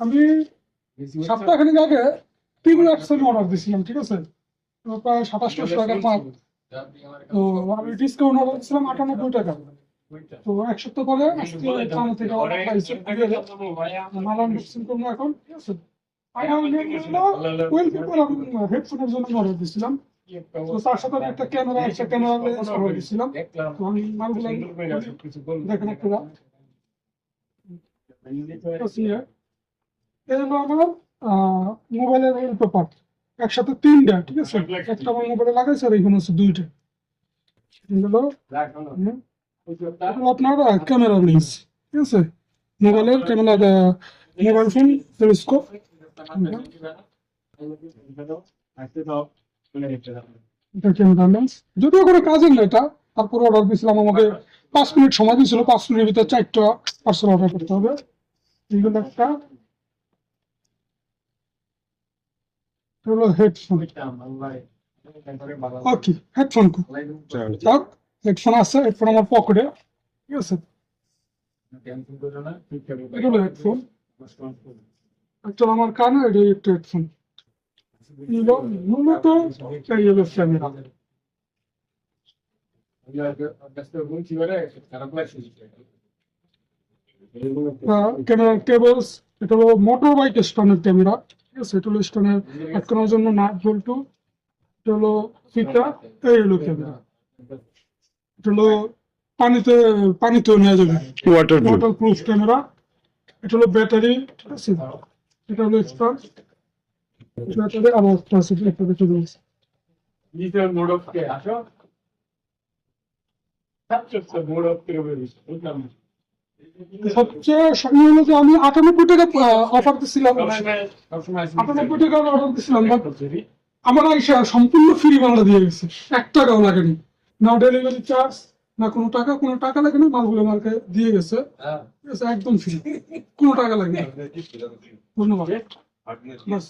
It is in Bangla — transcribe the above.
আমি সপ্তাহখানেক আগে তিন অর্ডার দিয়েছিলাম ঠিক আছে? প্রায় টাকার তো আমি ডিসকাউন্ট অর্ডার দিয়েছিলাম আটানব্বই টাকা। তো এক সপ্তাহ পরে এখন হেডফোনের জন্য অর্ডার তার সাথে একটা ক্যামেরা ক্যামেরা অর্ডার দিয়েছিলাম দেখেন এই হলো আমার মোবাইলের একসাথে তিনটা ঠিক আছে? একটা আমার মোবাইলে লাগাইছে আর এখানে হচ্ছে দুইটা। আপনার ক্যামেরা লেন্স ঠিক আছে? মোবাইলের ক্যামেরা মোবাইল ফোন টেলিস্কোপ যদিও কোনো কাজের না এটা তারপর অর্ডার দিয়েছিলাম আমাকে পাঁচ মিনিট সময় দিয়েছিল পাঁচ মিনিটের ভিতরে চারটা পার্সেল অর্ডার করতে হবে। একটা হেডফোন ওকে হেডফোন যাক হেডফোন আছে হেডফোন আমার পকেটে ঠিক আছে হেডফোন একটা আমার কানে এটা একটা হেডফোন মূলত ক্যামেরা ক্যামেরা কেবলস এটা হলো মোটর বাইক স্ট্যান্ডের ক্যামেরা ঠিক আছে? এটা হলো স্ট্যান্ডের আটকানোর জন্য নাট বল্টু এটা হলো ফিতা এই হলো ক্যামেরা এটা হলো পানিতে পানিতেও নেওয়া যাবে। ওয়াটার ওয়াটার প্রুফ ক্যামেরা এটা হলো ব্যাটারি ঠিক আছে? এটা হলো স্টার্ট ব্যাটারি আবার আছে একটা চলে গেছে সবচেয়ে সামনে হলো যে আমি আটানব্বই টাকা অফার আটানব্বই অর্ডার আমার আইসা সম্পূর্ণ ফ্রি বাংলা দিয়ে গেছে। এক টাকাও লাগেনি। না ডেলিভারি চার্জ না কোনো টাকা কোনো টাকা লাগে না মালগুলো আমাকে দিয়ে গেছে। একদম ফ্রি কোনো টাকা লাগে না ধন্যবাদ। বাস।